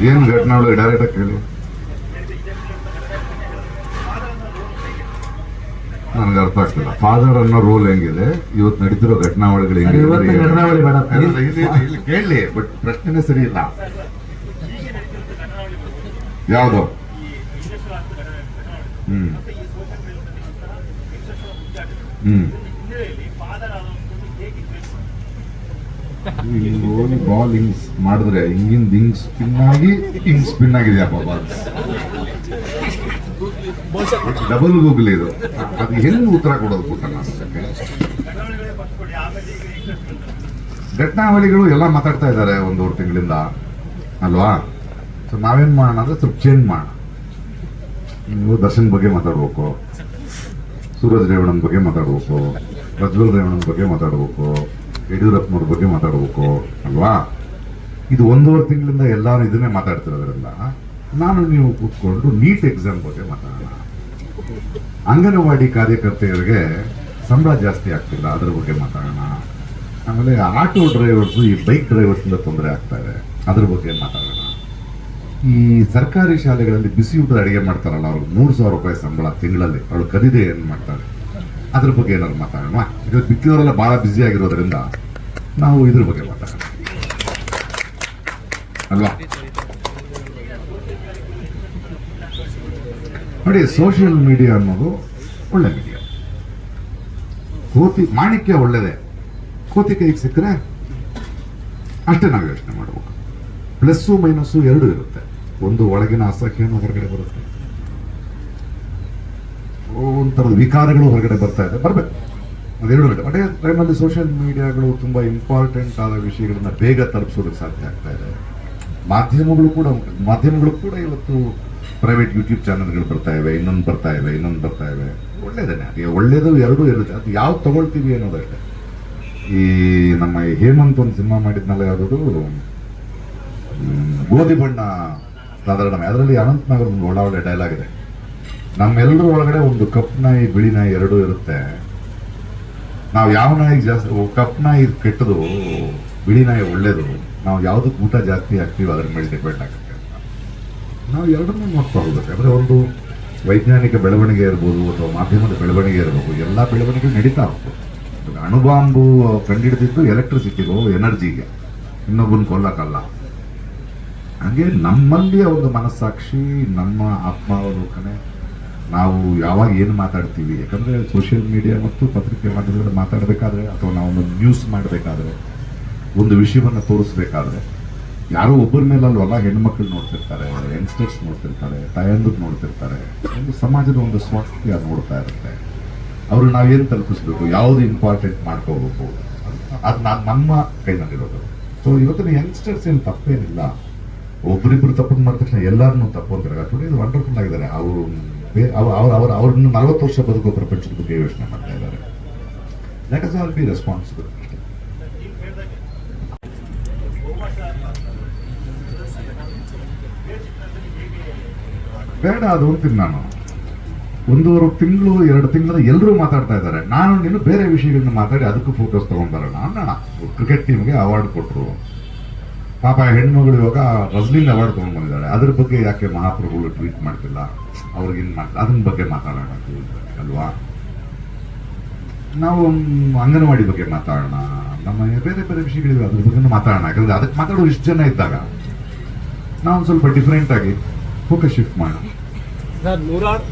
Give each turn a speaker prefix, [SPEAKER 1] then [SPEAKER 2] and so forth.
[SPEAKER 1] ಏನು ಘಟನೆಗಳು ಡೈರೆಕ್ಟ್ ಆಗಿ ಕೇಳಿ. ನನಗೆ ಅರ್ಥ ಆಗ್ತಿಲ್ಲ. ಫಾದರ್ ಅನ್ನೋ ರೋಲ್ ಹೆಂಗಿದೆ? ಇವತ್ತು ನಡೀತಿರೋ ಘಟನಾವಳಿಗಳು ಹೆಂಗಿದೆ ಕೇಳಲಿ ಬಟ್ ಪ್ರಶ್ನೆನೇ ಸರಿ ಇಲ್ಲ. ಯಾವುದು? ಹ್ಮ್. ಹ್ಮ್. ಬಾಲ್ ಹಿಂಗ್ ಮಾಡಿದ್ರೆ ಹಿಂಗಿಂದ ಹಿಂಗ್ ಸ್ಪಿನ್ ಆಗಿ ಹಿಂಗ್ ಸ್ಪಿನ್ ಆಗಿದೆಯಪ್ಪ ಬಾಲ್ ಡಬಲ್ ಗೂಗಲ್ ಇದು. ಅದು ಹೆಂಗ್ ಉತ್ತರ ಕೊಡೋದು ಗೊತ್ತ? ಘಟನಾವಳಿಗಳು ಎಲ್ಲ ಮಾತಾಡ್ತಾ ಇದ್ದಾರೆ ಒಂದೂವರೆ ತಿಂಗಳಿಂದ. ಅಲ್ವಾ? ಸೊ ನಾವೇನ್ ಮಾಡೋಣ ಅಂದ್ರೆ ಸ್ವಲ್ಪ ಚೇಂಜ್ ಮಾಡೋಣ. ನೀವು ದರ್ಶನ್ ಬಗ್ಗೆ ಮಾತಾಡ್ಬೇಕು. ಸೂರಜ್ ರೇವಣನ್ ಬಗ್ಗೆ ಮಾತಾಡ್ಬೇಕು. ಪ್ರಜ್ವಲ್ ರೇವಣನ್ ಬಗ್ಗೆ ಮಾತಾಡ್ಬೇಕು. ಯಡಿಯೂರಪ್ಪನವ್ರ ಬಗ್ಗೆ ಮಾತಾಡಬೇಕು ಅಲ್ವಾ? ಇದು ಒಂದೂವರೆ ತಿಂಗಳಿಂದ ಎಲ್ಲರೂ ಇದನ್ನೇ ಮಾತಾಡ್ತಿರೋದ್ರಿಂದ ನಾನು ನೀವು ಕೂತ್ಕೊಂಡು ನೀಟ್ ಎಕ್ಸಾಮ್ ಬಗ್ಗೆ ಮಾತಾಡೋಣ. ಅಂಗನವಾಡಿ ಕಾರ್ಯಕರ್ತೆಯರಿಗೆ ಸಂಬಳ ಜಾಸ್ತಿ ಆಗ್ತಿಲ್ಲ, ಅದ್ರ ಬಗ್ಗೆ ಮಾತಾಡೋಣ. ಆಮೇಲೆ ಆಟೋ ಡ್ರೈವರ್ಸು ಈ ಬೈಕ್ ಡ್ರೈವರ್ಸಿಂದ ತೊಂದರೆ ಆಗ್ತಾ ಇದೆ, ಅದ್ರ ಬಗ್ಗೆ ಮಾತಾಡೋಣ. ಈ ಸರ್ಕಾರಿ ಶಾಲೆಗಳಲ್ಲಿ ಬಿಸಿ ಊಟದ ಅಡಿಗೆ ಮಾಡ್ತಾರಲ್ಲ ಅವ್ರಿಗೆ ಮೂರು ಸಾವಿರ ರೂಪಾಯಿ ಸಂಬಳ ತಿಂಗಳಲ್ಲಿ, ಅವಳು ಕದಿದೆ ಏನು ಮಾಡ್ತಾರೆ ಅದ್ರ ಬಗ್ಗೆ ಏನಾದ್ರು ಮಾತಾಡೋಣ? ಈಗ ಬಿತ್ತಿದವರೆಲ್ಲ ಬಹಳ ಬ್ಯುಸಿ ಆಗಿರೋದ್ರಿಂದ ನಾವು ಇದ್ರ ಬಗ್ಗೆ ಮಾತಾಡೋಣ. ಅಲ್ವಾ? ನೋಡಿ ಸೋಷಿಯಲ್ ಮೀಡಿಯಾ ಅನ್ನೋದು ಒಳ್ಳೆ ಮೀಡಿಯಾ ಕೋತಿ ಮಾಣಿಕ್ಯ ಒಳ್ಳೆಯದೇ ಕೋತಿ ಕೈಗೆ ಸಿಕ್ಕರೆ ಅಷ್ಟೇ ನಾವು ಯೋಚನೆ ಮಾಡಬೇಕು. ಪ್ಲಸ್ಸು ಮೈನಸ್ಸು ಎರಡೂ ಇರುತ್ತೆ. ಒಂದು ಒಳಗಿನ ಅಸಹ್ಯನೂ ಹೊರಗಡೆ ಬರುತ್ತೆ. ಒಂಥರದ ವಿಕಾರಗಳು ಹೊರಗಡೆ ಬರ್ತಾ ಇದೆ. ಬರಬೇಕು. ಅದೆರಡು ಗಂಟೆ ಅದೇ ಟೈಮಲ್ಲಿ ಸೋಷಿಯಲ್ ಮೀಡಿಯಾಗಳು ತುಂಬ ಇಂಪಾರ್ಟೆಂಟ್ ಆದ ವಿಷಯಗಳನ್ನ ಬೇಗ ತಲುಪಿಸೋದಕ್ಕೆ ಸಾಧ್ಯ ಆಗ್ತಾ ಇದೆ. ಮಾಧ್ಯಮಗಳು ಕೂಡ ಮಾಧ್ಯಮಗಳು ಕೂಡ ಇವತ್ತು ಪ್ರೈವೇಟ್ ಯೂಟ್ಯೂಬ್ ಚಾನಲ್ಗಳು ಬರ್ತಾ ಇವೆ, ಇನ್ನೊಂದು ಬರ್ತಾ ಇವೆ, ಇನ್ನೊಂದು ಬರ್ತಾ ಇವೆ. ಒಳ್ಳೇದೇನೆ ಅದೇ ಒಳ್ಳೇದು, ಎರಡೂ ಇರುತ್ತೆ ಅದು ಯಾವ್ದು ತಗೊಳ್ತೀವಿ ಅನ್ನೋದಷ್ಟೇ. ಈ ನಮ್ಮ ಹೇಮಂತ್ ಒಂದು ಸಿನಿಮಾ ಮಾಡಿದ್ನಲ್ಲ ಯಾವುದು ಗೋಧಿ ಬಣ್ಣ ಸಾಧಾರಣ ಅದರಲ್ಲಿ ಅನಂತ್ ನಗರ ಒಂದು ಒಳ್ಳೆ ಒಳ್ಳೆ ಡೈಲಾಗ್ ಇದೆ. ನಮ್ಮೆಲ್ಲರ ಒಳಗಡೆ ಒಂದು ಕಪ್ ನಾಯಿ, ಬಿಳಿ ನಾಯಿ ಎರಡೂ ಇರುತ್ತೆ. ನಾವು ಯಾವ ನಾಯಿ ಜಾಸ್ತಿ ಕಪ್ ನಾಯಿ ಕೆಟ್ಟದು, ಬಿಳಿ ನಾಯಿ ಒಳ್ಳೇದು, ನಾವು ಯಾವುದಕ್ಕೆ ಊಟ ಜಾಸ್ತಿ ಹಾಕ್ತೀವಿ ಅದ್ರ ಮೇಲೆ ಡಿಪೆಂಡ್ ಆಗುತ್ತೆ. ನಾವು ಎರಡನ್ನೂ ನೋಡ್ತಾ ಹೋಗ್ಬೇಕು. ಅಂದ್ರೆ ಒಂದು ವೈಜ್ಞಾನಿಕ ಬೆಳವಣಿಗೆ ಇರ್ಬೋದು ಅಥವಾ ಮಾಧ್ಯಮದ ಬೆಳವಣಿಗೆ ಇರ್ಬೋದು, ಎಲ್ಲ ಬೆಳವಣಿಗೆ ನಡೀತಾ ಇವಾಗ ಅಣುಬಾಂಬು ಕಂಡಿಡಿದಿದ್ದು ಎಲೆಕ್ಟ್ರಿಸಿಟಿಗೂ ಎನರ್ಜಿಗೆ ಇನ್ನೊಬ್ಬನ ಕೊಲ್ಲಕ್ಕಲ್ಲ. ಹಾಗೆ ನಮ್ಮಲ್ಲಿಯ ಒಂದು ಮನಸ್ಸಾಕ್ಷಿ, ನಮ್ಮ ಆತ್ಮಾವಲೋಕನೆ ನಾವು ಯಾವಾಗ ಏನು ಮಾತಾಡ್ತೀವಿ, ಯಾಕಂದ್ರೆ ಸೋಷಿಯಲ್ ಮೀಡಿಯಾ ಮತ್ತು ಪತ್ರಿಕೆ ಮಾಧ್ಯಮದಲ್ಲಿ ಮಾತಾಡಬೇಕಾದ್ರೆ ಅಥವಾ ನಾವು ಒಂದು ನ್ಯೂಸ್ ಮಾಡಬೇಕಾದ್ರೆ, ಒಂದು ವಿಷಯವನ್ನು ತೋರಿಸ್ಬೇಕಾದ್ರೆ, ಯಾರೋ ಒಬ್ಬರ ಮೇಲೆ ಅಲ್ವಲ್ಲ ಹೆಣ್ಮಕ್ಳು ನೋಡ್ತಿರ್ತಾರೆ ಯಂಗ್ಸ್ಟರ್ಸ್ ನೋಡ್ತಿರ್ತಾರೆ, ತಾಯಂದ್ರು ನೋಡ್ತಿರ್ತಾರೆ, ಒಂದು ಸಮಾಜದ ಒಂದು ಸ್ವಾಸ್ಥ್ಯ ನೋಡ್ತಾ ಇರುತ್ತೆ. ಅವರು ನಾವೇನು ತಲುಪಿಸ್ಬೇಕು, ಯಾವುದು ಇಂಪಾರ್ಟೆಂಟ್ ಮಾಡ್ಕೋಬೇಕು ಅದು ನಾನು ನಮ್ಮ ಕೈನಲ್ಲಿರೋದು. ಸೊ ಇವತ್ತಿನ ಯಂಗ್ಸ್ಟರ್ಸ್ ಏನು ತಪ್ಪೇನಿಲ್ಲ. ಒಬ್ಬರಿಬ್ಬರು ತಪ್ಪು ಮಾಡಿದ ತಕ್ಷಣ ಎಲ್ಲರನ್ನೂ ತಪ್ಪು ಅಂತ ಇದು ವಂಡರ್ಫುಲ್ ಆಗಿದ್ದಾರೆ. ಅವರು ಅವ್ರ ಅವ್ರ ಅವ್ರನ್ನ ನಲವತ್ತು ವರ್ಷ ಬದುಕೋ ಪ್ರಪಂಚದ ಬಗ್ಗೆ ಯೋಚನೆ ಮಾಡ್ತಾ ಇದ್ದಾರೆ. Let us all be responsible ಬೇಡ, ಅದು ಹೋಗ್ತೀನಿ ನಾನು. ಒಂದೂವರೆ ತಿಂಗಳು, ಎರಡು ತಿಂಗಳು ಎಲ್ಲರೂ ಮಾತಾಡ್ತಾ ಇದ್ದಾರೆ. ನಾನು ನೀನು ಬೇರೆ ವಿಷಯಗಳನ್ನ ಮಾತಾಡಿ ಅದಕ್ಕೂ ಫೋಕಸ್ ತಗೊಂಡ್ಬರೋಣ ಅನ್ನೋಣ. ಕ್ರಿಕೆಟ್ ಟೀಮ್ಗೆ ಅವಾರ್ಡ್ ಕೊಟ್ಟರು ಪಾಪ ಹೆಣ್ಮಗಳು ಇವಾಗ ರಸ್ಲಿಂಗ್ ಅವಾರ್ಡ್ ತಗೊಂಡ್ ಬಂದಿದ್ದಾಳೆ ಅದ್ರ ಬಗ್ಗೆ ಯಾಕೆ ಮಹಾಪ್ರಭುಗಳು ಟ್ವೀಟ್ ಮಾಡ್ತಿಲ್ಲ? ಅವ್ರಿಗೇನು ಮಾಡ್ತಿಲ್ಲ? ಅದ್ರ ಬಗ್ಗೆ ಮಾತಾಡೋಣ ಅಲ್ವಾ? ನಾವು ಅಂಗನವಾಡಿ ಬಗ್ಗೆ ಮಾತಾಡೋಣ. ನಮ್ಮ ಬೇರೆ ಬೇರೆ ವಿಷಯಗಳಿವೆ, ಅದ್ರ ಬಗ್ಗೆ ಮಾತಾಡೋಣ. ಯಾಕಂದ್ರೆ ಅದಕ್ಕೆ ಮಾತಾಡೋ ಇಷ್ಟು ಜನ ಇದ್ದಾಗ ನಾವು ಸ್ವಲ್ಪ ಡಿಫ್ರೆಂಟ್ ಆಗಿ ಫೋಕಸ್ ಶಿಫ್ಟ್ ಮಾಡೋಣ.
[SPEAKER 2] ನೂರಾರು